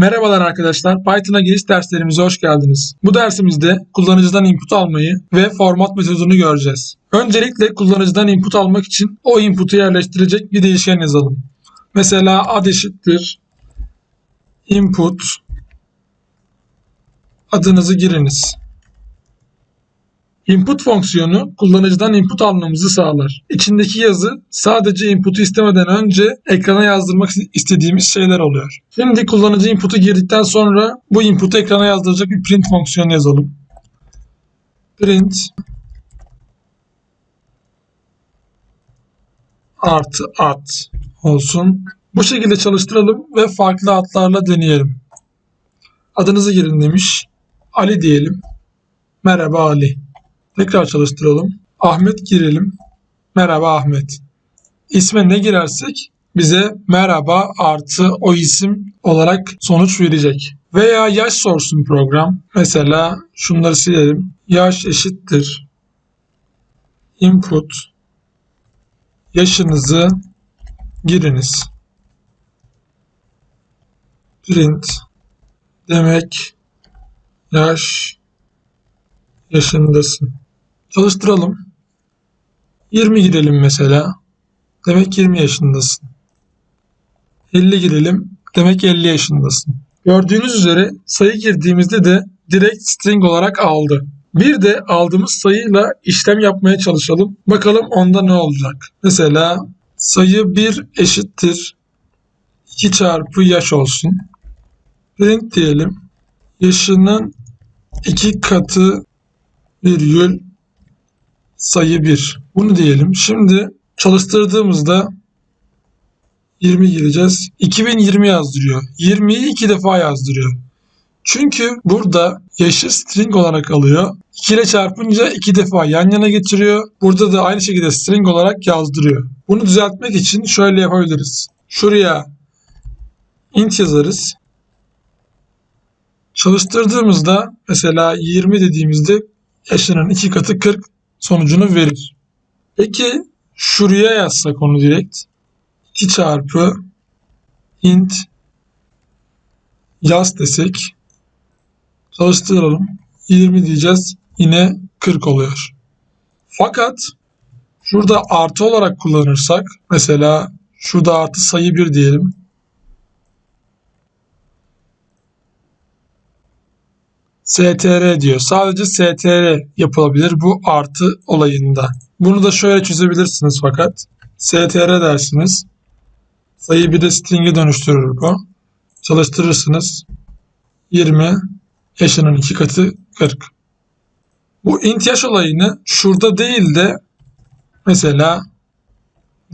Merhabalar arkadaşlar, Python'a giriş derslerimize hoş geldiniz. Bu dersimizde kullanıcıdan input almayı ve format metodunu göreceğiz. Öncelikle kullanıcıdan input almak için o input'u yerleştirecek bir değişken yazalım. Mesela ad eşittir input adınızı giriniz. Input fonksiyonu kullanıcıdan input almamızı sağlar. İçindeki yazı sadece input'u istemeden önce ekrana yazdırmak istediğimiz şeyler oluyor. Şimdi kullanıcı input'u girdikten sonra bu input'u ekrana yazdıracak bir print fonksiyonu yazalım. Print artı ad olsun. Bu şekilde çalıştıralım ve farklı adlarla deneyelim. Adınızı girin demiş. Ali diyelim. Merhaba Ali. Tekrar çalıştıralım. Ahmet girelim. Merhaba Ahmet. İsme ne girersek bize merhaba artı o isim olarak sonuç verecek. Veya yaş sorsun program. Mesela şunları silelim. Yaş eşittir. Input. Yaşınızı giriniz. Print. Demek yaş yaşındasın. Çalıştıralım. 20 girelim mesela. Demek 20 yaşındasın. 50 girelim. Demek 50 yaşındasın. Gördüğünüz üzere sayı girdiğimizde de direkt string olarak aldı. Bir de aldığımız sayıyla işlem yapmaya çalışalım. Bakalım onda ne olacak. Mesela sayı 1 eşittir 2 çarpı yaş olsun. Print diyelim. Yaşının 2 katı virgül sayı 1. Bunu diyelim. Şimdi çalıştırdığımızda 20 gireceğiz. 2020 yazdırıyor. 20'yi 2 defa yazdırıyor. Çünkü burada yaşı string olarak alıyor. 2 ile çarpınca 2 defa yan yana getiriyor. Burada da aynı şekilde string olarak yazdırıyor. Bunu düzeltmek için şöyle yapabiliriz. Şuraya int yazarız. Çalıştırdığımızda mesela 20 dediğimizde yaşının 2 katı 40 sonucunu verir. Peki şuraya yazsak onu direkt 2 çarpı int yaz desek çalıştıralım 20 diyeceğiz yine 40 oluyor. Fakat şurada artı olarak kullanırsak mesela şurada artı sayı 1 diyelim. Str diyor. Sadece str yapılabilir bu artı olayında. Bunu da şöyle çözebilirsiniz fakat. str dersiniz. Sayı bir de string'e dönüştürür bu. Çalıştırırsınız. 20 yaşının iki katı 40. Bu int yaş olayını şurada değil de mesela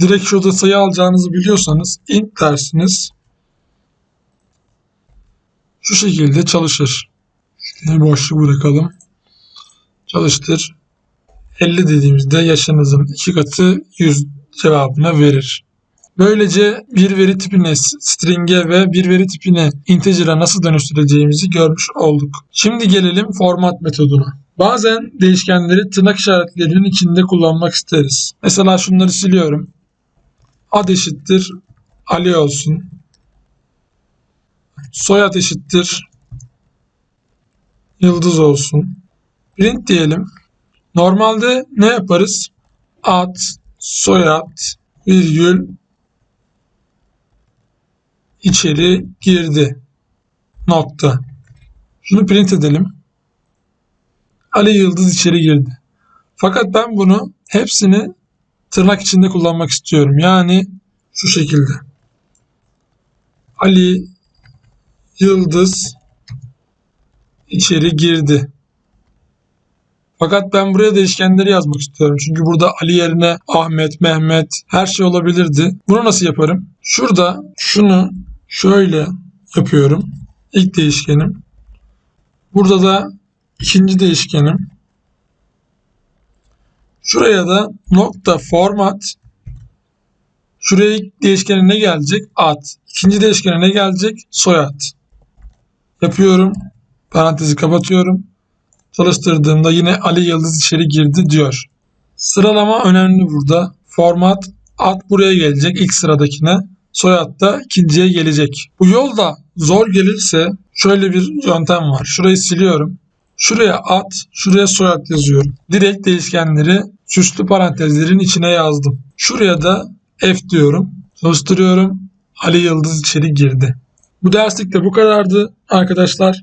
direkt şurada sayı alacağınızı biliyorsanız int dersiniz. Şu şekilde çalışır. Şuraya boşluk bırakalım. Çalıştır. 50 dediğimizde yaşınızın iki katı 100 cevabını verir. Böylece bir veri tipini string'e ve bir veri tipini integer'a nasıl dönüştüreceğimizi görmüş olduk. Şimdi gelelim format metoduna. Bazen değişkenleri tırnak işaretlerinin içinde kullanmak isteriz. Mesela şunları siliyorum. Ad eşittir Ali olsun. Soyad eşittir yıldız olsun. Print diyelim. Normalde ne yaparız? Ad, soyad, virgül, içeri girdi. Nokta. Şunu print edelim. Ali Yıldız içeri girdi. Fakat ben bunu hepsini tırnak içinde kullanmak istiyorum. Yani şu şekilde. Ali Yıldız içeri girdi. Fakat ben buraya değişkenleri yazmak istiyorum. Çünkü burada Ali yerine Ahmet, Mehmet her şey olabilirdi. Bunu nasıl yaparım? Şurada şunu şöyle yapıyorum. İlk değişkenim. Burada da ikinci değişkenim. Şuraya da nokta format. Şuraya ilk değişkene ne gelecek? Ad. İkinci değişkene ne gelecek? Soyad. Yapıyorum. Parantezi kapatıyorum. Çalıştırdığımda yine Ali Yıldız içeri girdi diyor. Sıralama önemli burada. Format ad buraya gelecek ilk sıradakine. Soyad da ikinciye gelecek. Bu yolda Zor gelirse şöyle bir yöntem var. Şurayı siliyorum. Şuraya at, şuraya soyad yazıyorum. Direkt değişkenleri süslü parantezlerin içine yazdım. Şuraya da F diyorum. Çalıştırıyorum. Ali Yıldız içeri girdi. Bu derslik de bu kadardı arkadaşlar.